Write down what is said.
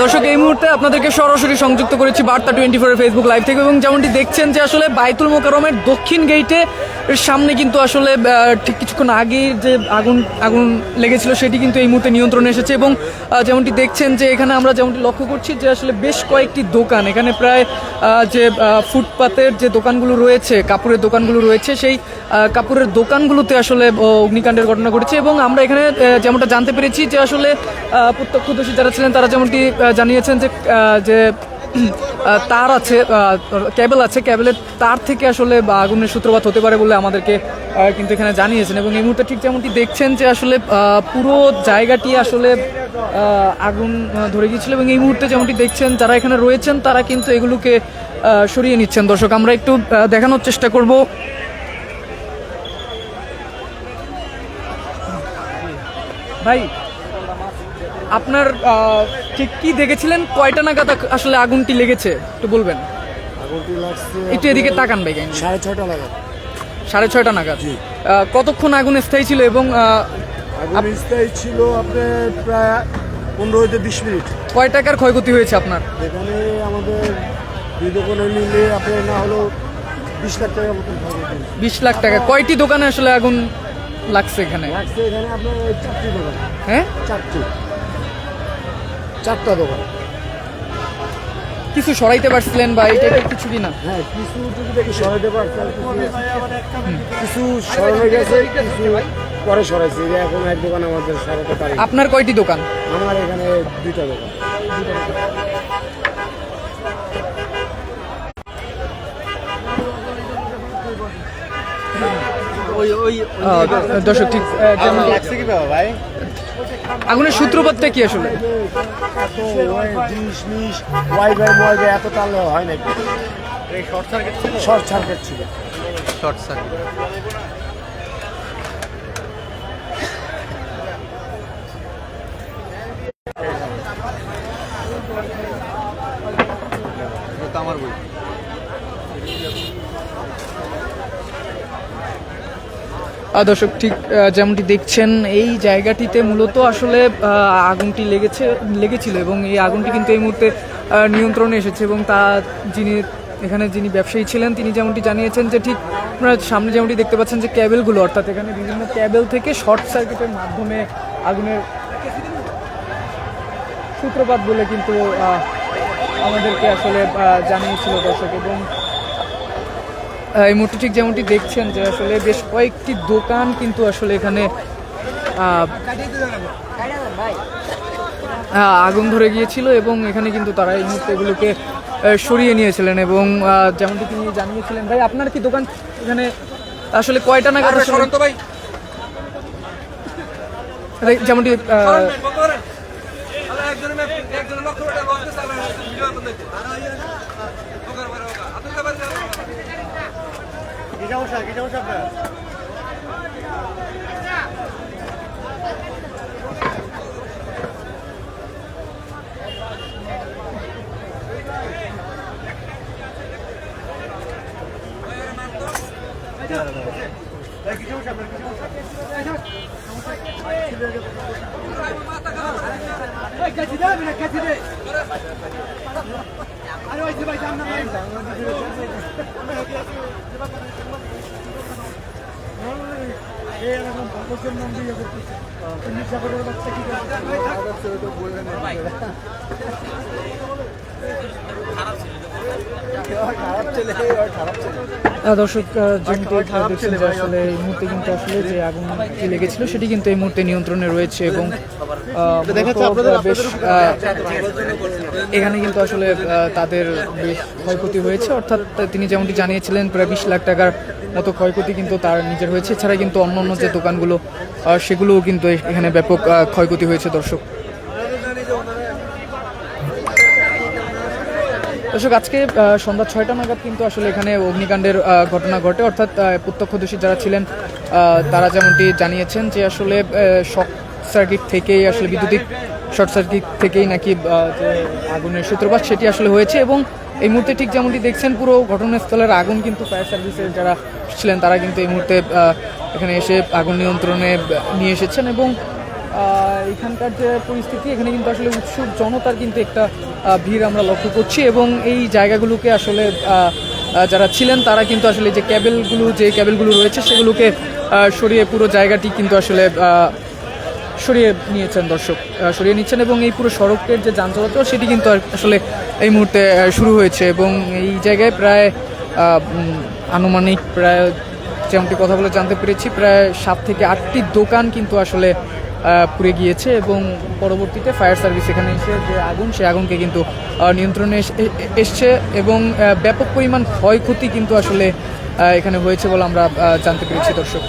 দর্শক, এই মুহূর্তে আপনাদেরকে সরাসরি সংযুক্ত করেছি বার্তা টোয়েন্টি ফোরের ফেসবুক লাইভ থেকে এবং যেমনটি দেখছেন যে আসলে বাইতুল মোকারমের দক্ষিণ গেইটে সামনে কিন্তু আসলে ঠিক কিছুক্ষণ আগে যে আগুন আগুন লেগেছিল সেটি কিন্তু এই মুহূর্তে নিয়ন্ত্রণে এসেছে এবং যেমনটি দেখছেন যে এখানে আমরা যেমনটি লক্ষ্য করছি যে আসলে বেশ কয়েকটি দোকান, এখানে প্রায় যে ফুটপাতের যে দোকানগুলো রয়েছে, কাপড়ের দোকানগুলো রয়েছে, সেই কাপড়ের দোকানগুলোতে আসলে অগ্নিকাণ্ডের ঘটনা ঘটেছে এবং আমরা এখানে যেমনটা জানতে পেরেছি যে আসলে প্রত্যক্ষদর্শী যারা ছিলেন, তারা যেমনটি জানিয়েছেন যে যে তার আছে ক্যাবেল আছে। ক্যাবেলের তার থেকে আসলে বা আগুনের সূত্রপাত হতে পারে বলে আমাদেরকে কিন্তু এখানে জানিয়েছেন। এবং এই মুহূর্তে ঠিক যেমনটি দেখছেন যে আসলে পুরো জায়গাটি আসলে আগুন ধরে গিয়েছিল এবং এই মুহূর্তে যেমনটি দেখছেন, যারা এখানে রয়েছেন, তারা কিন্তু এগুলোকে সরিয়ে নিচ্ছেন। দর্শক, আমরা একটু দেখানোর চেষ্টা করব। ভাই আপনার ঠিক কি দেখেছিলেন? কয়টা নাগাদ আসলে আগুনটি লেগেছে? একটু বলবেন। আগুনটি লাগছে একটু এদিকে তাকান ভাই। সাড়ে ছয়টা নাগাদ। সাড়ে ছয়টা নাগাদ। কতক্ষণ আগুন স্থায়ী ছিল এবং আগুন স্থায়ী ছিল আপনার প্রায় পনেরো হইতে বিশ মিনিট। কয় টাকার ক্ষয়ক্ষতি হয়েছে আপনার? এখানে আমাদের দুই দোকানে মিলে আপনার না হলো বিশ লাখ টাকা মতন বিশ লাখ টাকা। কয়টি দোকানে আসলে আগুন লাগছে এখানে? লাগছে এখানে আপনার চারটি দোকান। হ্যাঁ? চারটি। চারটা দোকান। কিছু সরাইতে পারছিলেন বা এই টাইপের কিছু কি না হ্যাঁ কিছু যদি দেখি সরাইতে পারছে কিছু কিছু সরানো গেছে কিছু পরে সরাইছে। যে এখন এক দোকান আমাদের সরাতে পারি আপনার কয়টি দোকান? আমার এখানে দুইটা দোকান। দর্শক ঠিক আহ, কি বাবা ভাই? আগুনের সূত্রপাতটা কি আসলে? এত হয় নাকি শর্ট সার্কিট ছিল। Short circuit. ছিল শর্ট সার্কিট আমার বই। দর্শক, ঠিক যেমনটি দেখছেন, এই জায়গাটিতে মূলত আসলে আগুনটি লেগেছে, লেগেছিল এবং এই আগুনটি কিন্তু এই মুহূর্তে নিয়ন্ত্রণে এসেছে এবং তা যিনি, এখানে যিনি ব্যবসায়ী ছিলেন, তিনি যেমনটি জানিয়েছেন যে ঠিক, আপনারা সামনে যেমনটি দেখতে পাচ্ছেন যে ক্যাবেলগুলো, অর্থাৎ এখানে বিভিন্ন ক্যাবেল থেকে শর্ট সার্কিটের মাধ্যমে আগুনের সূত্রপাত বলে কিন্তু আমাদেরকে আসলে জানিয়েছিল দর্শক এবং এই মুহূর্তে ঠিক যেমনটি দেখছেন যে আসলে বেশ কয়েকটি দোকান কিন্তু আসলে এখানে আগুন ধরে গিয়েছিল এবং এখানে কিন্তু তারা এই মুহূর্তে এগুলোকে সরিয়ে নিয়েছিলেন এবং যেমনটি তিনি জানিয়েছিলেন ভাই আপনার কি দোকান এখানে আসলে কয়টা নাগাদ ভাই। যেমনটি আহ, কি সমস্যা কি সমস্যা আপনার আহ, দর্শক আহ, যেমনটি দেখছেন যে আসলে এই মুহূর্তে কিন্তু আসলে যে আগুন লেগেছিল সেটি কিন্তু এই মুহূর্তে নিয়ন্ত্রণে রয়েছে এবং বেশ এখানে কিন্তু আসলে তাদের বেশ ক্ষয়ক্ষতি হয়েছে। অর্থাৎ তিনি যেমনটি জানিয়েছিলেন প্রায় বিশ লাখ টাকার মতো ক্ষয়ক্ষতি কিন্তু তার নিজের হয়েছে। এছাড়া কিন্তু অন্য অন্য যে দোকানগুলো সেগুলোও কিন্তু এখানে ব্যাপক ক্ষয়ক্ষতি হয়েছে দর্শক। দর্শক, আজকে সন্ধ্যা ছয়টা নাগাদ কিন্তু আসলে এখানে অগ্নিকাণ্ডের ঘটনা ঘটে। অর্থাৎ প্রত্যক্ষদর্শী যারা ছিলেন তারা যেমনটি জানিয়েছেন যে আসলে সার্কিট থেকেই আসলে বিদ্যুতিক শর্ট সার্কিট থেকেই নাকি যে আগুনের সূত্রপাত সেটি আসলে হয়েছে এবং এই মুহূর্তে ঠিক যেমনটি দেখছেন, পুরো ঘটনাস্থলের আগুন কিন্তু ফায়ার সার্ভিসের যারা ছিলেন তারা কিন্তু এই মুহূর্তে এখানে এসে আগুন নিয়ন্ত্রণে নিয়ে এসেছেন এবং এখানকার যে পরিস্থিতি, এখানে কিন্তু আসলে উৎসুক জনতার কিন্তু একটা ভিড় আমরা লক্ষ্য করছি এবং এই জায়গাগুলোকে আসলে যারা ছিলেন তারা কিন্তু আসলে যে ক্যাবেলগুলো যে ক্যাবেলগুলো রয়েছে সেগুলোকে সরিয়ে পুরো জায়গাটি কিন্তু আসলে সরিয়ে নিয়েছেন দর্শক সরিয়ে নিচ্ছেন এবং এই পুরো সড়কের যে যান চলাচল সেটি কিন্তু আসলে এই মুহূর্তে শুরু হয়েছে এবং এই জায়গায় প্রায় আনুমানিক প্রায় যেমনটি কথা বলে জানতে পেরেছি, প্রায় সাত থেকে আটটি দোকান কিন্তু আসলে পুড়ে গিয়েছে এবং পরবর্তীতে ফায়ার সার্ভিস এখানে এসে যে আগুন সে আগুনকে কিন্তু নিয়ন্ত্রণে এসছে এবং ব্যাপক পরিমাণ ক্ষয়ক্ষতি কিন্তু আসলে এখানে হয়েছে বলে আমরা জানতে পেরেছি দর্শক।